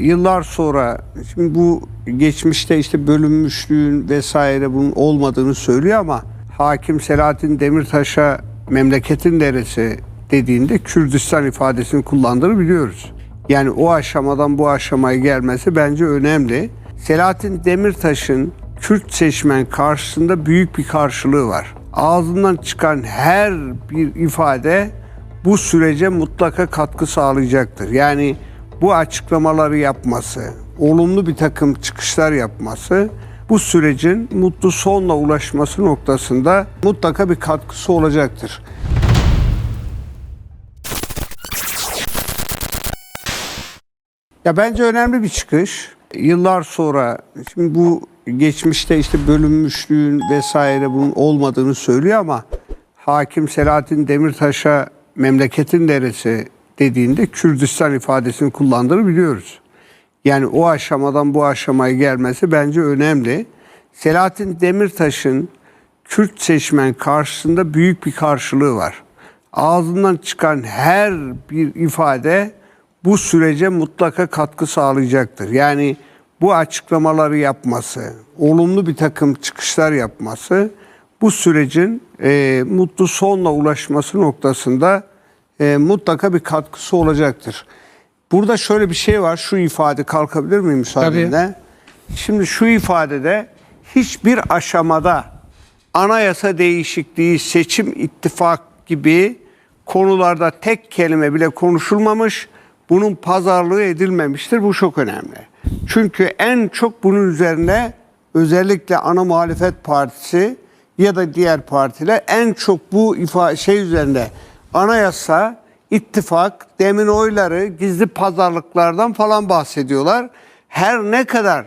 yıllar sonra şimdi bu geçmişte işte bölünmüşlüğün vesaire bunun olmadığını söylüyor ama hakim Selahattin Demirtaş'a memleketin neresi dediğinde Kürdistan ifadesini kullandığını biliyoruz. Yani o aşamadan bu aşamaya gelmesi bence önemli. Selahattin Demirtaş'ın Kürt seçmen karşısında büyük bir karşılığı var. Ağzından çıkan her bir ifade bu sürece mutlaka katkı sağlayacaktır. Yani bu açıklamaları yapması, olumlu bir takım çıkışlar yapması bu sürecin mutlu sonla ulaşması noktasında mutlaka bir katkısı olacaktır. Ya bence önemli bir çıkış. Yıllar sonra şimdi bu geçmişte işte bölünmüşlüğün vesaire bunun olmadığını söylüyor ama hakim Selahattin Demirtaş'a memleketin neresi dediğinde Kürdistan ifadesini kullandığını biliyoruz. Yani o aşamadan bu aşamaya gelmesi bence önemli. Selahattin Demirtaş'ın Kürt seçmen karşısında büyük bir karşılığı var. Ağzından çıkan her bir ifade bu sürece mutlaka katkı sağlayacaktır. Yani bu açıklamaları yapması, olumlu bir takım çıkışlar yapması bu sürecin e, mutlu sonla ulaşması noktasında e, mutlaka bir katkısı olacaktır. Burada şöyle bir şey var, şu ifade kalkabilir miyim müsaadenle? Şimdi şu ifadede hiçbir aşamada anayasa değişikliği, seçim ittifak gibi konularda tek kelime bile konuşulmamış, bunun pazarlığı edilmemiştir. Bu çok önemli. Çünkü en çok bunun üzerine özellikle ana muhalefet partisi ya da diğer partiler en çok bu ifa şey üzerinde anayasa, ittifak, demin oyları, gizli pazarlıklardan falan bahsediyorlar. Her ne kadar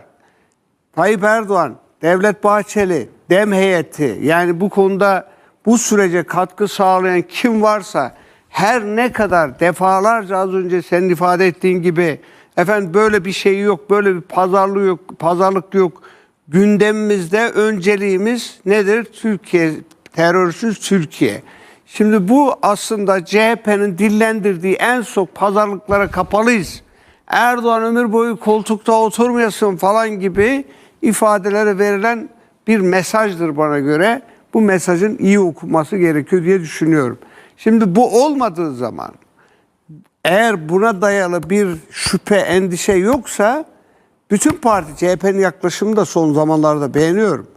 Tayyip Erdoğan, Devlet Bahçeli, Dem heyeti yani bu konuda bu sürece katkı sağlayan kim varsa her ne kadar defalarca az önce senin ifade ettiğin gibi efendim böyle bir şey yok, böyle bir pazarlık yok, pazarlık yok. Gündemimizde önceliğimiz nedir? Türkiye, terörsüz Türkiye. Şimdi bu aslında CHP'nin dillendirdiği en çok pazarlıklara kapalıyız. Erdoğan ömür boyu koltukta oturmayasın falan gibi ifadelere verilen bir mesajdır bana göre. Bu mesajın iyi okunması gerekiyor diye düşünüyorum. Şimdi bu olmadığı zaman eğer buna dayalı bir şüphe, endişe yoksa bütün parti CHP'nin yaklaşımını da son zamanlarda beğeniyorum.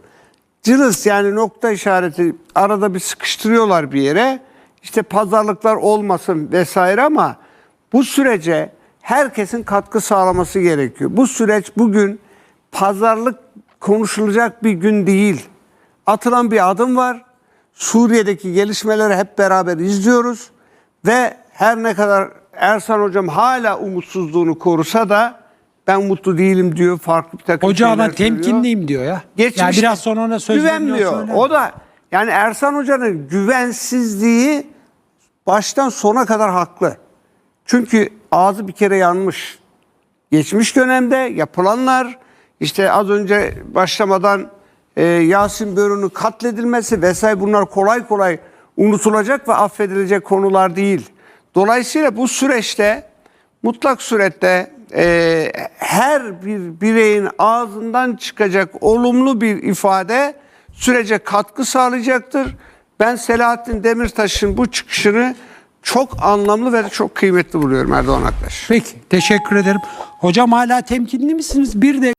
Cılız yani nokta işareti arada bir sıkıştırıyorlar bir yere. İşte pazarlıklar olmasın vesaire ama bu sürece herkesin katkı sağlaması gerekiyor. Bu süreç bugün pazarlık konuşulacak bir gün değil. Atılan bir adım var. Suriye'deki gelişmeleri hep beraber izliyoruz ve her ne kadar Ersan hocam hala umutsuzluğunu korusa da ben mutlu değilim diyor. Farklı bir takım Hoca ama söylüyor. temkinliyim diyor ya. Geçmişte yani biraz sonra ona söz güvenmiyor. O da yani Ersan Hoca'nın güvensizliği baştan sona kadar haklı. Çünkü ağzı bir kere yanmış. Geçmiş dönemde yapılanlar işte az önce başlamadan e, Yasin Börü'nün katledilmesi vesaire bunlar kolay kolay unutulacak ve affedilecek konular değil. Dolayısıyla bu süreçte mutlak surette e, her bir bireyin ağzından çıkacak olumlu bir ifade sürece katkı sağlayacaktır. Ben Selahattin Demirtaş'ın bu çıkışını çok anlamlı ve çok kıymetli buluyorum Erdoğan Aktaş. Peki teşekkür ederim. Hocam hala temkinli misiniz? Bir de